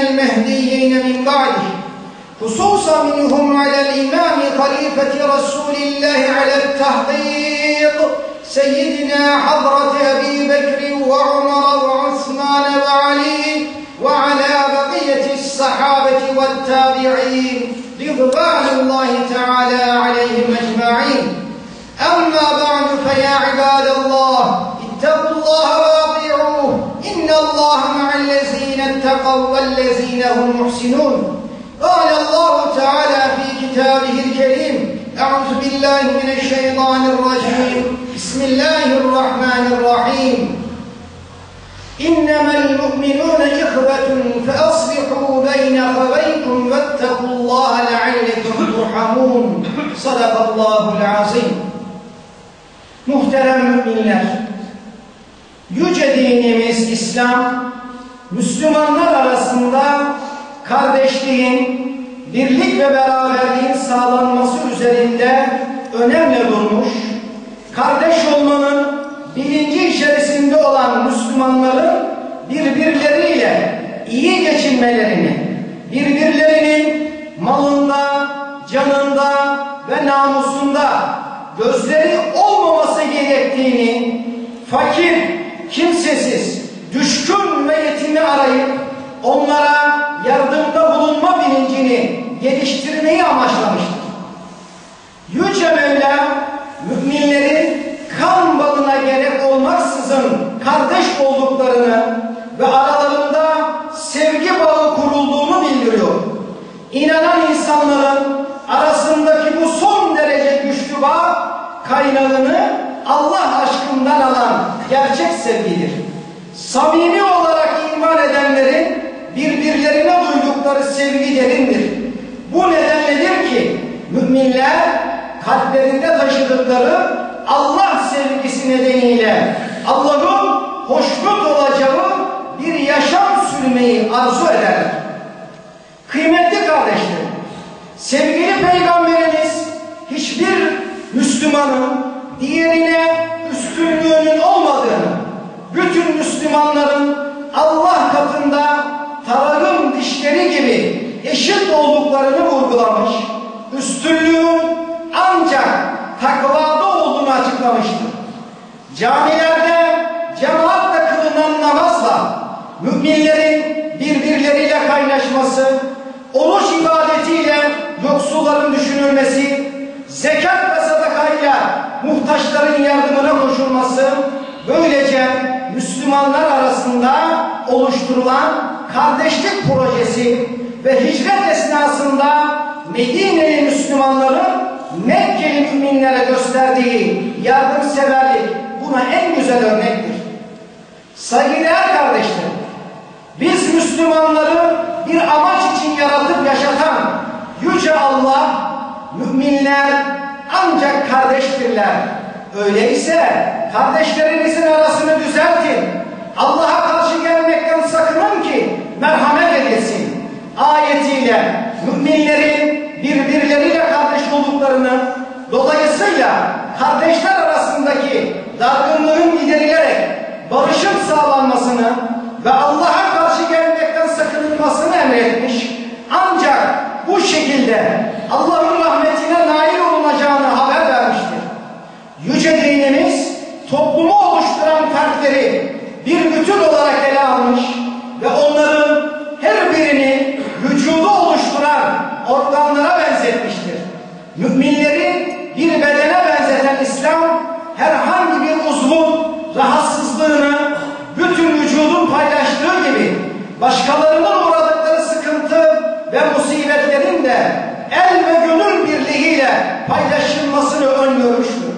المرشدين المهديين من بعده خصوصا منهم على الإمام خليفة رسول الله على التحقيق سيدنا حضرة أبي بكر وعمر وعثمان وعلي وعلى بقية الصحابة والتابعين رضوان الله تعالى عليهم أجمعين. أما بعد فيا عباد الله اتقوا الله وأطيعوه إن الله مع الذين اتقوا والذين هم محسنون. قال الله تعالى في كتابه الكريم أعوذ بالله من الشيطان الرجيم. بسم الله الرحمن الرحيم. إنما المؤمنون إخوة فأصلحوا بين أخويكم واتقوا الله لعلكم ترحمون. صدق الله العظيم. Muhterem müminler, yüce dinimiz İslam, Müslümanlar arasında kardeşliğin, birlik ve beraberliğin sağlanması üzerinde önemli durmuş, kardeş olmanın bilinci içerisinde olan Müslümanların birbirleriyle iyi geçinmelerini, birbirlerinin malında, canında ve namusunda gözleri olmaması gerektiğini, fakir, kimsesiz, düşkün ve yetimi arayıp onlara yardımda bulunma bilincini geliştirmeyi amaçlamıştır. Yüce Mevla müminlerin kan balına gerek olmaksızın kardeş olduklarını ve aralarında sevgi bağı kurulduğunu bildiriyor. İnanan insanların arasındaki bu son derece güçlü bağ kaynağını Allah aşkından alan gerçek sevgidir. Samimi olarak iman edenlerin birbirlerine duydukları sevgi derindir. Bu nedenledir ki müminler kalplerinde taşıdıkları Allah sevgisi nedeniyle Allah'ın hoşnut olacağı bir yaşam sürmeyi arzu ederler. Kıymetli kardeşlerim, sevgili peygamberimiz hiçbir Müslümanın diğerine üstünlüğünün bütün Müslümanların Allah katında tarağın dişleri gibi eşit olduklarını vurgulamış, üstünlüğün ancak takvada olduğunu açıklamıştır. Camilerde cemaatle kılınan namazla müminlerin birbirleriyle kaynaşması, oruç ibadetiyle yoksulların düşünülmesi, zekat ve sadakayla muhtaçların yardımına koşulması, böylece Müslümanlar arasında oluşturulan kardeşlik projesi ve hicret esnasında Medine'li Müslümanların Mekkeli müminlere gösterdiği yardımseverlik buna en güzel örnektir. Saygıdeğer kardeşlerim, biz Müslümanları bir amaç için yaratıp yaşatan Yüce Allah, müminler ancak kardeştirler. Öyleyse kardeşlerinizin arasını düzeltin. Allah'a karşı gelmekten sakının ki merhamet edesin. Ayetiyle müminlerin birbirleriyle kardeş olduklarını dolayısıyla kardeşler arasındaki dargınlığın giderilerek barışın sağlanmasını ve Allah'a karşı gelmekten sakınılmasını emretmiş. Ancak bu şekilde Allah'ın müminleri bir bedene benzeten İslam herhangi bir uzvun rahatsızlığını bütün vücudun paylaştığı gibi başkalarının uğradıkları sıkıntı ve musibetlerin de el ve gönül birliğiyle paylaşılmasını öngörmüştür.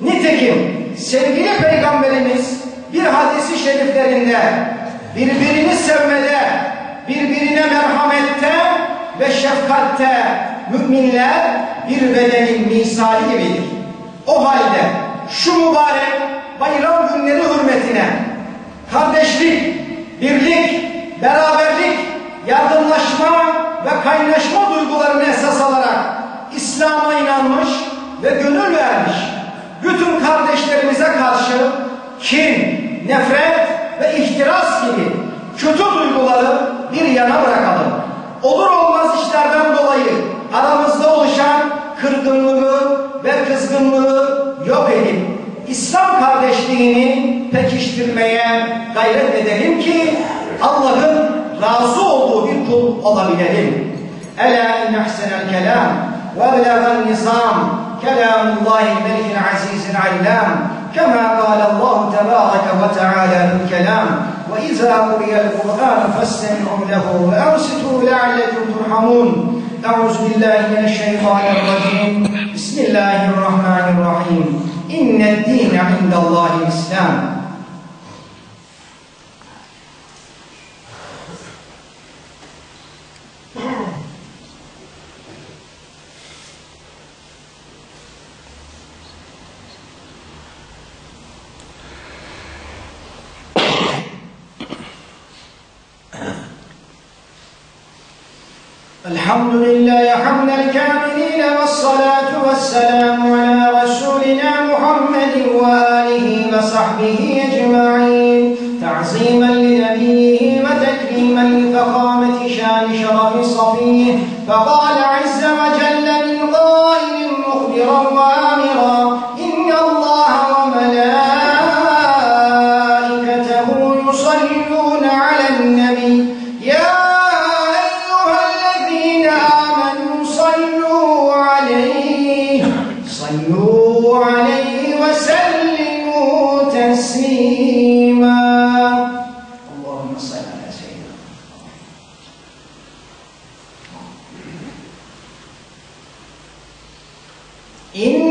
Nitekim sevgili Peygamberimiz bir hadisi şeriflerinde birbirini sevmede, birbirine merhamette ve şefkatte müminler bir bedenin misali gibidir. O halde şu mübarek bayram günleri hürmetine kardeşlik, birlik, beraberlik, yardımlaşma ve kaynaşma duygularını esas alarak İslam'a inanmış ve gönül vermiş bütün kardeşlerimize karşı kin, nefret ve ihtiras kardeşliğini pekiştirmeye gayret edelim ki Allah'ın razı olduğu bir kul olabilelim. Ela in ahsenel kelam ve eblegan nizam kelamullahi melikil azizil allam كما قال الله تبارك وتعالى في الكلام وإذا قرئ القرآن فاستمعوا له وأنصتوا لعلكم ترحمون أعوذ بالله من الشيطان الرجيم بسم الله الرحمن الرحيم إن الدين عند الله الإسلام. الحمد لله حمد الكاملين والصلاة والسلام على رسولنا محمد وآله وصحبه أجمعين. تعظيما لنبيه وتكريما لفخامة شان شرف صفيه. فقال عز وجل من قائل مخبرا وآمرا in